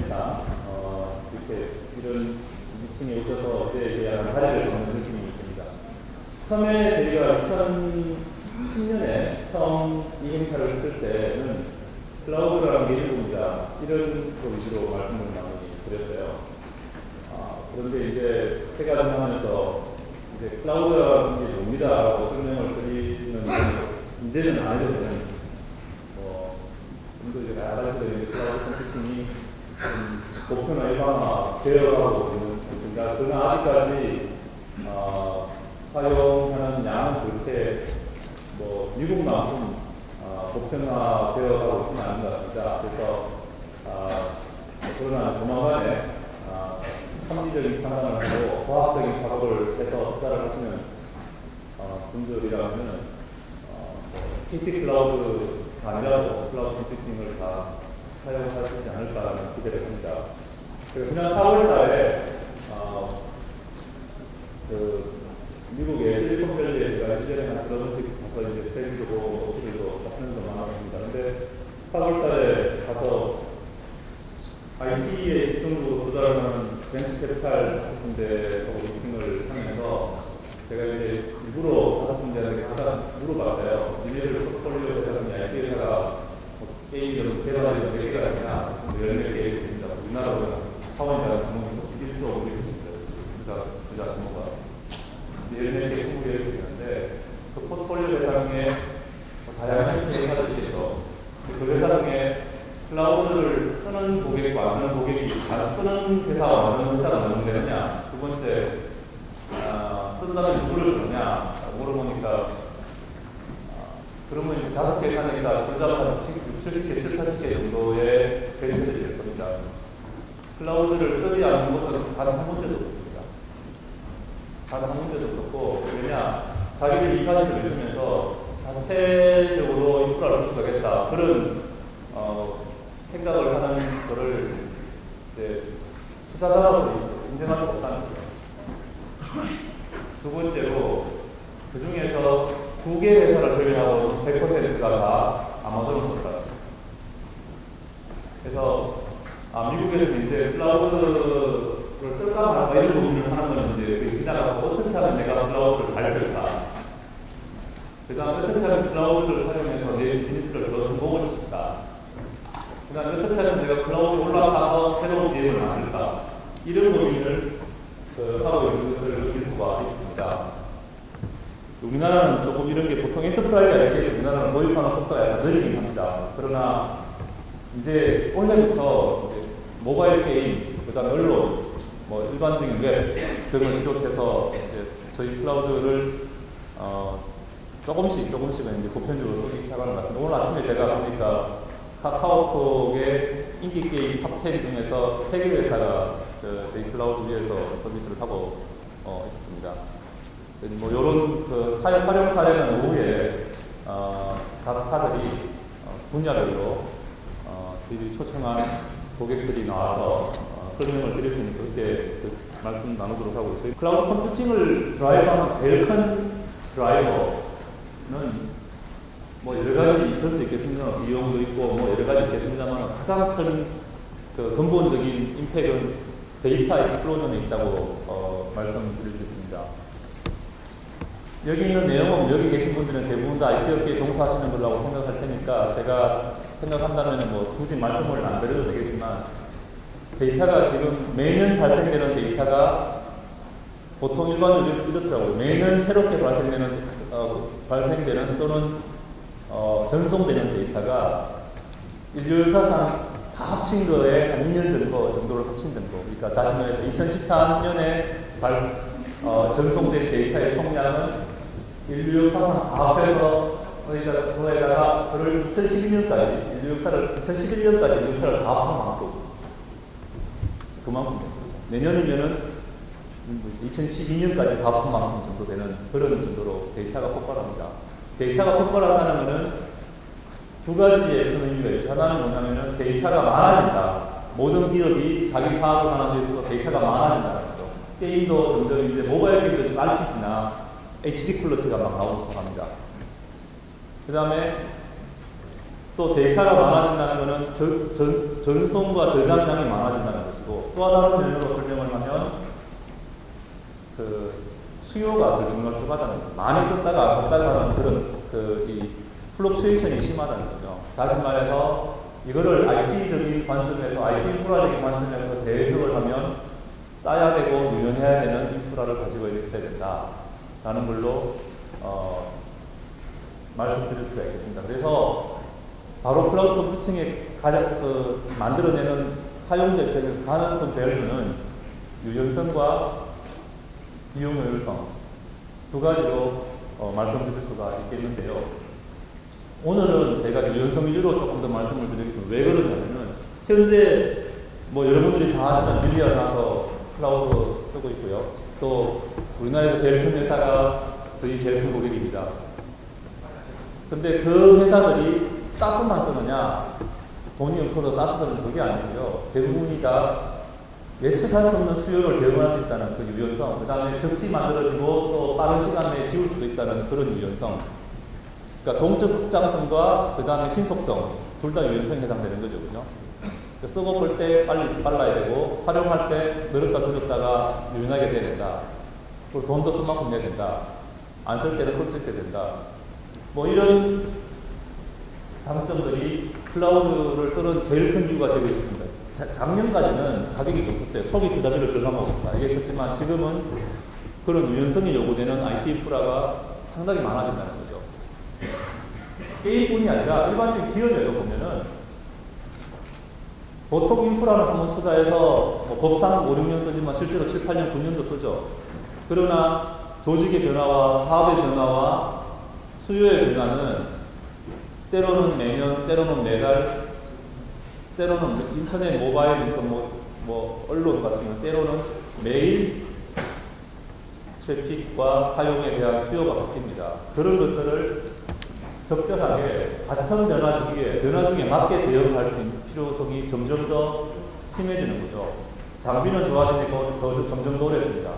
인사 어, 이렇게 이런 미팅에 오셔서 어제 대한 자리를 잡는 느낌이 듭니다. 처음에 저희가 2010년에 처음 이 행사를 했을 때는 클라우드라는 게 일부입니다. 이런 거 위주로 말씀을 많이 드렸어요. 아, 그런데 이제 제가 진행하면서 이제 클라우드라는 게 뭡니다라고 설명을 드리는 건 이제는 안 해도 되는 뭐 좀더 이제 알아서 클라우드 컴퓨팅이 좀 목표나 일반화 되어가고 있는 중입니다. 그러나 아직까지 어, 사용하는 양은 그렇게 뭐 미국만큼 어, 보편화 되어가고 있지는 않은 것 같습니다. 그래서 아, 그러나 조만간에 아, 합리적인 판단을 하고 과학적인 작업을 해서 투자를 하시는 어, 분들이라면 어, 뭐 KT 클라우드가 아니라도 클라우드 컴퓨팅을 다 사용하시지 않을까라는 기대를 합니다. 지난 4월 달에 어, 그 미국의 실리콘밸리에 제가 시절에 한 번씩 가서 이제 오피스도 하는 거 많았습니다. 근데 4월 달에 가서 IT에 집중적으로 도달하는 벤처 캐피탈 다섯 군데하고 미팅을 하면서 제가 이제 일부러 다섯 군데한테 가장 물어봤어요. 니네들 포트폴리오 회사는 IT 회사가 뭐 게임 이런 개발이 몇 개가 아니냐, 뭐 열몇 개 됩니다. 우리나라로 차원이라는 규모는 1조 500입니다. 부자, 부자 규모가. 열몇 개, 스무 개 되는데 그 회사에 뭐 다양한 회사들이 있어. 그 회사 중에 클라우드를 쓰는 고객과 안 쓰는 고객이 다 쓰는 회사와 안 쓰는 회사가 너무 되느냐. 두 번째, 아, 쓴다면 누구를 쓰느냐. 물어보니까 아, 그러면 이제 다섯 개 사니까 둘다 70개, 7, 80개 정도의 벤처들이 될 겁니다. 클라우드를 쓰지 않는 곳은 단 한 군데도 없었습니다. 단 한 군데도 없었고, 왜냐, 자기들 이사들을 내주면서 자체적으로 인프라를 구축하겠다. 그런, 어, 생각을 하는 거를 이제 투자자로서 인정할 수 없다는 거예요. 두 번째로, 그 중에서 두 개 회사를 제외하고 100%가 다 아마존을 썼다. 그래서 아, 미국에서 이제 클라우드를 쓸까 말까 이런 고민을 하는 건이제 그 시장하고 어떻게 하면 내가 클라우드를 잘 쓸까. 그 다음 어떻게 하면 클라우드를 활용해서 내 비즈니스를 더 성공을 시킬까. 그 다음 어떻게 하면 내가 클라우드에 올라가서 새로운 기회를 만들까. 이런 고민을 그, 하고 있는 것을 느낄 수가 있습니다. 우리나라는 조금 이런 게 보통 엔터프라이즈 IT에서 우리나라는 도입하는 속도가 약간 느리긴 합니다. 그러나 이제 올해부터 이제 모바일 게임, 그 다음에 언론, 뭐 일반적인 웹 등을 비롯해서 이제 저희 클라우드를 어 조금씩 조금씩은 이제 보편적으로 쓰기 시작하는 것 같은데 오늘 아침에 제가 보니까 카카오톡의 인기 게임 탑10 중에서 세 개 회사가 그 저희 클라우드 위에서 서비스를 하고 어, 있었습니다. 뭐 이런 그 사용 활용 사례는 오후에 어, 각 사들이 어, 분야별로 어, 저희들이 초청한 고객들이 나와서 어, 설명을 드릴 테니까 그때 그 말씀 나누도록 하고 저희 클라우드 컴퓨팅을 드라이버하는 제일 큰 드라이버는 뭐 여러 가지 있을 수 있겠습니다. 비용도 있고 뭐 여러 가지 있겠습니다만 가장 큰 그 근본적인 임팩은 데이터 익스플로전에 있다고 어, 말씀드릴 수 있습니다. 여기 있는 내용은 여기 계신 분들은 대부분 다 IT 업계에 종사하시는 거라고 생각할 테니까 제가 생각한다면 뭐 굳이 말씀을 안 드려도 되겠지만 데이터가 지금 매년 발생되는 데이터가 보통 일반적으로 이렇더라고요. 매년 새롭게 발생되는 어, 발생되는 또는 어, 전송되는 데이터가 인류 역사상 다 합친 거에 한 2년 정도 정도를 합친 정도. 그러니까 다시 말해서 2013년에 발, 어, 전송된 데이터의 총량은 인류 역사상 다 합해서 거기다 거기다가 그를 2012년까지 인류 역사를 2011년까지 인류 역사를 다 합한 만큼 그만큼 내년이면은 2012년까지 다 합한 만큼 정도 되는 그런 정도로 데이터가 폭발합니다. 데이터가 폭발한다는 것은 두 가지의 큰 의미가 있죠. 하나는 뭐냐면은 데이터가 많아진다. 모든 기업이 자기 사업을 하는 데 있어서 데이터가 많아진다는 거죠. 게임도 점점 이제 모바일 게임도 지금 RPG나 HD 퀄리티가 막 나오기 시작합니다. 그 다음에 또 데이터가 많아진다는 것은 전송과 저장량이 많아진다는 것이고 또 다른 면으로 설명을 하면 그 수요가 들쭉날쭉하다는 거죠. 많이 썼다가 안 썼다가 하는 그런 그 이 플럭추에이션이 심하다는 거죠. 다시 말해서 이거를 IT적인 관점에서 IT 인프라적인 관점에서 재해석을 하면 쌓아야 되고 유연해야 되는 인프라를 가지고 있어야 된다라는 걸로 어, 말씀드릴 수가 있겠습니다. 그래서 바로 클라우드 컴퓨팅에 가장 그 만들어내는 사용자 입장에서 큰 밸류는 유연성과 비용 효율성 두 가지로 어, 말씀드릴 수가 있겠는데요. 오늘은 제가 유연성 위주로 조금 더 말씀을 드리겠습니다. 왜 그러냐면은 현재 뭐 여러분들이 다 아시는 밀리언 나서 클라우드 쓰고 있고요. 또 우리나라에서 제일 큰 회사가 저희 제일 큰 고객입니다. 근데 그 회사들이 싸스만 쓰느냐 돈이 없어서 쓰는 그게 아니고요. 대부분이 다 예측할 수 없는 수요를 대응할 수 있다는 그 유연성, 그 다음에 즉시 만들어지고 또 빠른 시간 내에 지울 수도 있다는 그런 유연성. 그러니까 동적 확장성과 그 다음에 신속성 둘 다 유연성에 해당되는 거죠, 그죠? 그 쓰고 볼 때 빨리 빨라야 되고 활용할 때 늘었다 줄였다가 유연하게 돼야 된다. 그리고 돈도 쓴 만큼 내야 된다. 안 쓸 때는 풀수 있어야 된다. 뭐 이런 장점들이 클라우드를 쓰는 제일 큰 이유가 되고 있습니다. 자- 작년까지는 가격이 좀 컸어요. 초기 투자비를 절감하고 있다. 이게 그렇지만 지금은 그런 유연성이 요구되는 IT 인프라가 상당히 많아진다는 거죠. 게임뿐이 아니라 일반적인 기업에도 보면은 보통 인프라를 한번 투자해서 뭐 법상 5, 6년 쓰지만 실제로 7, 8년, 9년도 쓰죠. 그러나 조직의 변화와 사업의 변화와 수요의 변화는 때로는 매년, 때로는 매달, 때로는 인터넷, 모바일, 무슨 뭐, 뭐 언론 같은 경우 때로는 매일 트래픽과 사용에 대한 수요가 바뀝니다. 그런 것들을 적절하게 같은 변화 주기에 변화 중에 맞게 대응할 수 있는 필요성이 점점 더 심해지는 거죠. 장비는 좋아지니까 더 점점 더 오래 줍니다.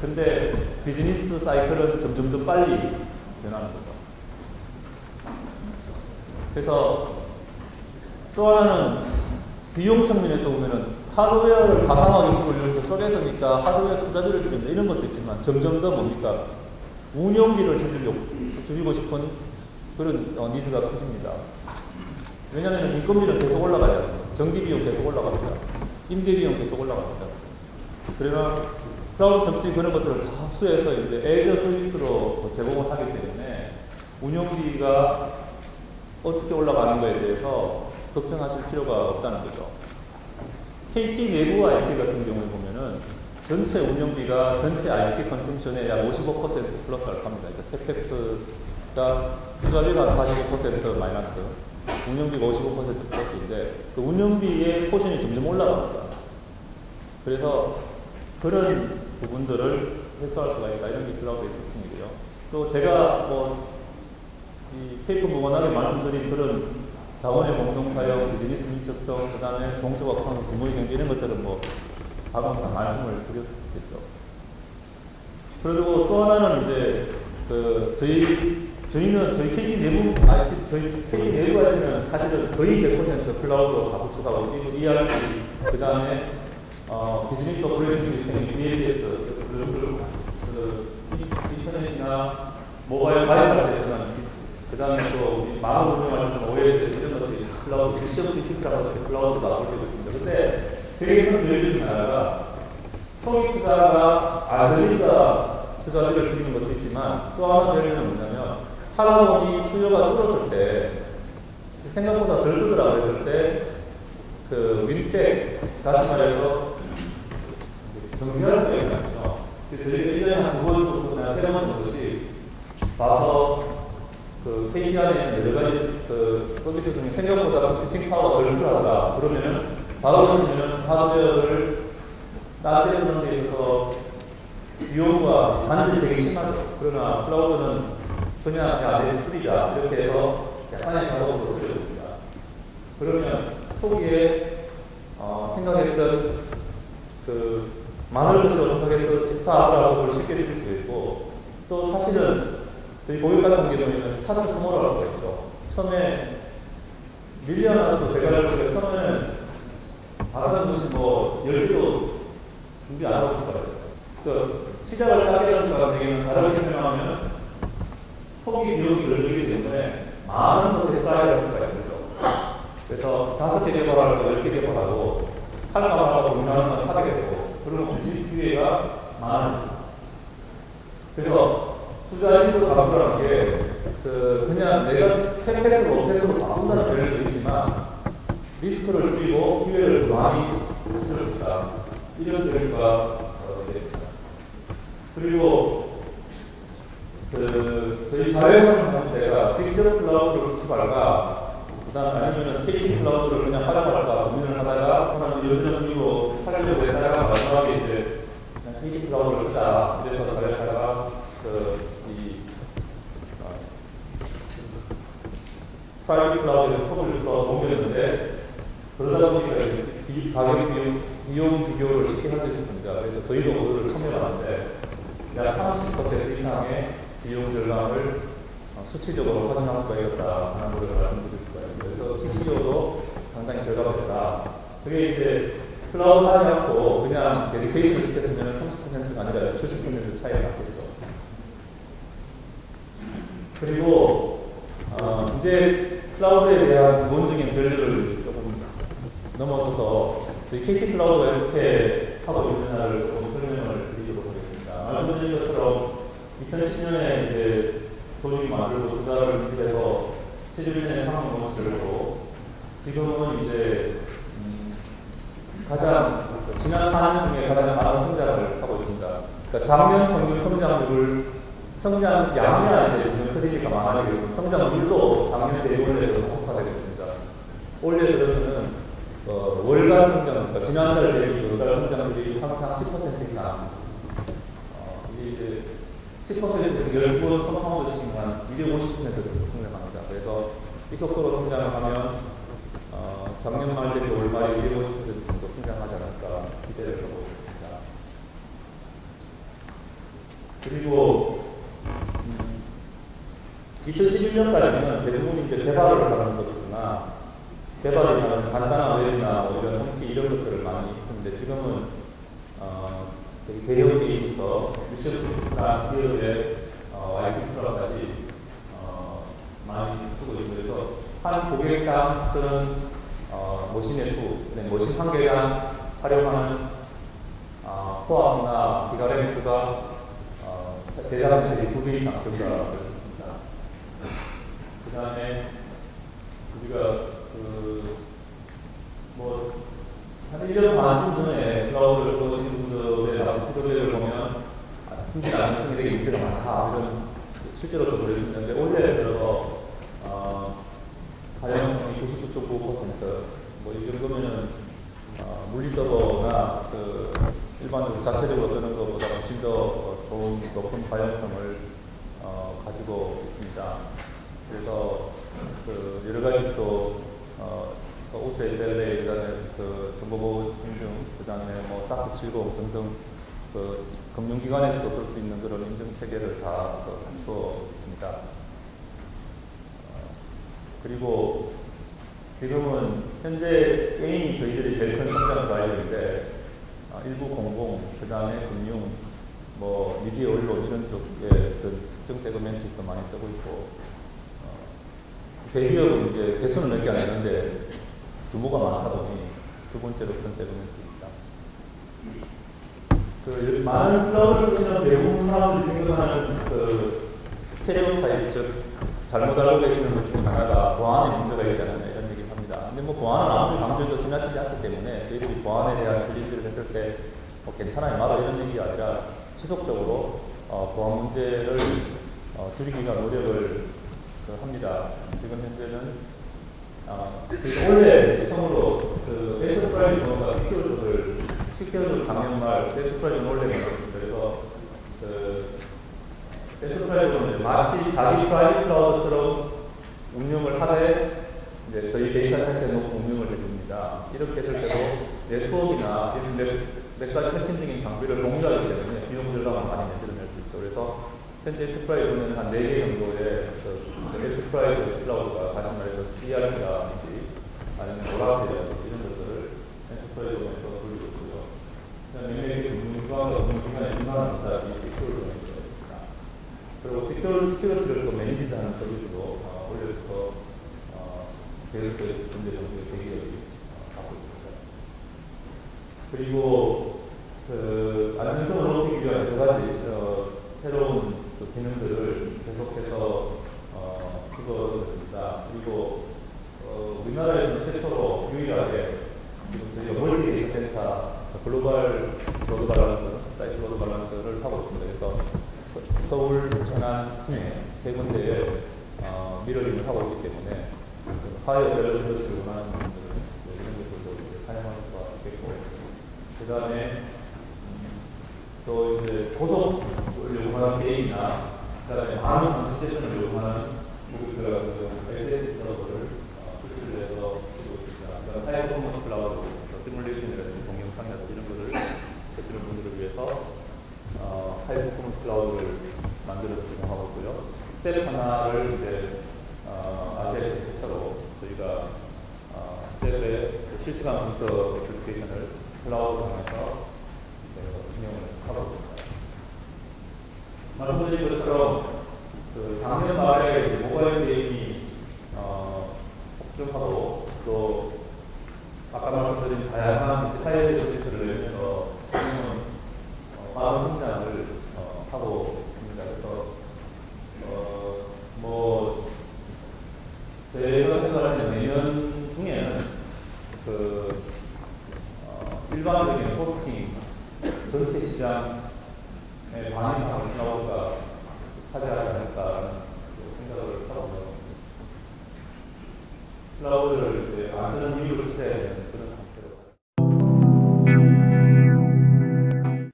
근데 비즈니스 사이클은 점점 더 빨리 변하는 거죠. 그래서 또 하나는 비용 측면에서 보면은 하드웨어를 가상화 기술을 이용해서 쪼개서니까 하드웨어 투자비를 줄인다 이런 것도 있지만 점점 더 뭡니까 운영비를 줄이려고 줄이고 싶은 그런 어, 니즈가 커집니다. 왜냐하면 인건비는 계속 않습니까? 전기 비용 계속 올라갑니다. 임대 비용 계속 올라갑니다. 그러나 클라우드 컴퓨팅 그런 것들을 다 합수해서 이제 애저 서비스로 제공을 하기 때문에 운영비가 어떻게 올라가는 거에 대해서 걱정하실 필요가 없다는 거죠. KT 내부 IT 같은 경우에 보면은 전체 운영비가 전체 IT 컨텀션의 약 55% 플러스 알파입니다. 그러니까 캐펙스가 투자비가 45% 마이너스, 운영비가 55% 플러스인데 그 운영비의 포션이 점점 올라갑니다. 그래서 그런 부분들을 해소할 수가 있다. 이런 게 클라우드의 특징이고요. 또 제가 뭐 이 페이퍼 무관하게 말씀드린 그런 자원의 공동 사용, 비즈니스 민첩성, 그 다음에 확산, 규모의 경제 이런 것들은 뭐 방금 다 말씀을 드렸겠죠. 그리고 또 하나는 이제 그 저희 저희는 저희 KT 내부 IT 저희 KT 내부 IT는 사실은 거의 100% 클라우드로 다 구축하고 있고 ERP 그 다음에 어, 비즈니스 오퍼레이션 시스템 BAS 그, 그, 그 인터넷이나 모바일 바이오에서는 그 다음에 또 우리 마음 운영하는 OS 이런 것들이 다 클라우드 비티크라고 이렇게 클라우드가 나오고 있습니다. 근데 되게 큰 교육 중에 하나가 안 되니까 투자비를 줄이는 것도 있지만 또 하나 배려는 뭐냐면 보니 수요가 줄었을 때 생각보다 덜 쓰더라고 했을 때 그 윈텍 다시 말해서 정리할 수가 거죠. 그래서 저희가 1년에 한두 번 정도나 세번 정도씩 봐서 그 KTR에 있는 여러 가지 그 서비스 중에 생각보다 컴퓨팅 파워가 덜 필요하다. 그러면은 바로 보시면 하드웨어를 따뜻한 데 있어서 비용과 단절이 되게 심하죠. 그러나 클라우드는 야, 내 줄이자. 이렇게 해서 약간의 작업으로 줄여줍니다. 그러면 초기에 어, 생각했던 그 많을 것이라고 생각했던 했다라고 쉽게 느낄 수 있고 또 사실은 저희 고객 같은 경우에는 스타트 수가 있죠. 처음에 밀리언하고 제가 있는 처음에는 분이 뭐 10개도 준비 안 하고 출발했어요. 그 시작을 짜게 해서 되기는 다르게 설명하면 초기 비용이 늘기 때문에 많은 것에 쌓여갈 수가 있죠. 그래서 다섯 개 개발하고 열 개 개발하고 말까 고민하는 건 하게 되고 그러면 비즈니스 기회가 많은 그래서 투자 리스크 감소라는 게 그 그냥 내가 캡텍스로 오펙스로 바꾼다는 별도 있지만 리스크를 줄이고 기회를 더 많이 줄여준다. 이런 결과 어, 되겠습니다. 그리고 그 저희 사회성 형태가 직접 클라우드를 출발할까 그 다음 아니면은 KT 클라우드를 그냥 활용할까 고민을 하다가 저는 요즘 이거 하려고 했다가 마지막에 이제 KT 클라우드를 쓰자. 이래서 잘했다가 그이 프라이빗 클라우드에서 퍼블릭 클라우드 옮겼는데 그러다 보니까 이제 비- 가격 비용, 비용 비교를 쉽게 할 수 있었습니다. 그래서 저희도 그거를 참여하는데 약 30% 이상의 비용 절감을 어, 수치적으로 확인할 수가 있었다 하는 것을 말씀드릴 거예요. 그래서 TCO도 상당히 절감됐다. 그게 이제 클라우드 하지 않고 그냥 데디케이션을 시켰으면 30%가 아니라 70% 차이가 났겠죠. 그리고 어, 이제 클라우드에 대한 기본적인 밸류를 조금 넘어서서 저희 KT 클라우드가 이렇게 하고 있느냐를 조금 설명을 드리도록 하겠습니다. 말씀드린 것처럼 2010년에 이제 조직이 만들고 투자를 해서 11년에 상황 공모를 들고 지금은 이제 음, 가장 지난 4년 중에 가장 많은 성장을 하고 있습니다. 그러니까 작년 평균 성장률을 성장 양이야 이제 커지니까 많아지겠지만 성장률도 작년 대비 올해 더 속화되겠습니다. 올해 들어서는 어, 월간 성장, 그러니까 지난달 대비 월달 성장률이 항상 10% 이상. 어, 이제 10%에서 10번 컴파운드 시키면 250% 정도 성장합니다. 그래서 이 속도로 성장을 하면 어, 작년 말 대비 올 말에 250% 정도 성장하지 않을까 기대를 하고 있습니다. 그리고 음, 2011년까지는 대부분 이제 개발을 하는 서비스나 개발을 하는 간단한 웹이나 뭐 이런 홈키 이런 것들을 많이 쓰는데 지금은 어, 되게 대형 게임부터 미션 기업의 어, IT 프로까지 어, 많이 쓰고 있고 그래서 한 고객당 쓰는 어, 머신의 수, 네, 머신 한 개당 활용하는 어, 코어나 기가램 수가 어, 제작자들이 두배 이상 증가하고 있습니다. 그 다음에 우리가 그뭐 한 1년 반쯤 전에 클라우드를 보시는 분들의 나온 피드백을 보면 아, 힘든 안정성이 되게 문제가 많다 이런 실제로 좀. 근데 올해 들어서 어, 가용성이 99.9%뭐 이 정도면은 어, 물리 서버나 그 일반적으로 자체적으로 쓰는 것보다 훨씬 더 어, 좋은 높은 가용성을 어, 가지고 있습니다. 그래서 그 여러 가지 또 어, OSSLA 그다음에 그 정보보호 인증 그다음에 뭐 사스 70 등등 그 금융기관에서도 쓸 수 있는 그런 인증 체계를 다 그, 갖추어 있습니다. 어, 그리고 지금은 현재 게임이 저희들이 제일 큰 성장 드라이버인데 어, 일부 공공 그다음에 금융 뭐 미디어 언론 이런 쪽에 특정 세그멘트에서 많이 쓰고 있고 대기업은 이제 개수는 몇개 안 되는데 규모가 많다 보니 두 번째로 큰 세그멘트입니다. 그 많은 쓰는 대부분 사람들이 생각하는 그 스테레오 타입 즉 잘못 알고 계시는 것 중에 하나가 보안에 문제가 있지 않느냐 이런 얘기를 합니다. 근데 뭐 보안은 아무리 강조해도 지나치지 않기 때문에 저희들이 보안에 대한 챌린지를 했을 때 뭐 괜찮아요 마다 이런 얘기가 아니라 지속적으로 어, 보안 문제를 어, 줄이기 위한 노력을 그 합니다. 지금 현재는 아, 그래서 올해 처음으로 그 엔터프라이즈 번호가 10개월을 10개월 작년 말 엔터프라이즈 원래 나왔습니다. 그래서 그 엔터프라이즈는 마치 자기 프라이빗 클라우드처럼 운영을 하되 이제 저희 데이터 센터에 놓고 운영을 해줍니다. 이렇게 했을 때도 네트워크나 이런 몇, 몇 가지 핵심적인 장비를 공유하기 때문에 비용 절감을 많이 현재 엔터프라이즈는 한 4개 정도의 그 엔터프라이즈 클라우드가 다시 말해서 ERP라든지 아니면 오라클이라든지 이런 것들을 엔터프라이즈 오면서 돌리고 있고요. 맥맥이 근무 중앙과 근무 중간에 중간하는 사람이 시큐어를 매니지가 있습니다. 그리고 시큐어, 스티어트를 또 매니지드 하는 서비스로 어, 올려서 어, 계속해서 문제 정도의 대기업이 어, 갖고 있습니다. 그리고 우리나라에서 최초로 유일하게 드디어 멀티 데이터 글로벌 로드 밸런스, 사이트 로드 밸런스를 하고 있습니다. 그래서 서, 울 천안, 김해 네, 세 군데에 어, 미러링을 하고 있기 때문에 화요일을 들고하는 분들 이런 것들도 사용할 수가 있겠고 그 다음에 또 이제 고속을 요구하는 게임이나 그 다음에 많은 컨텐츠를 요구하는 부분들 세례 하나를 이제 어, 아세아에서 첫차로 저희가 어, 세례 실시간 분석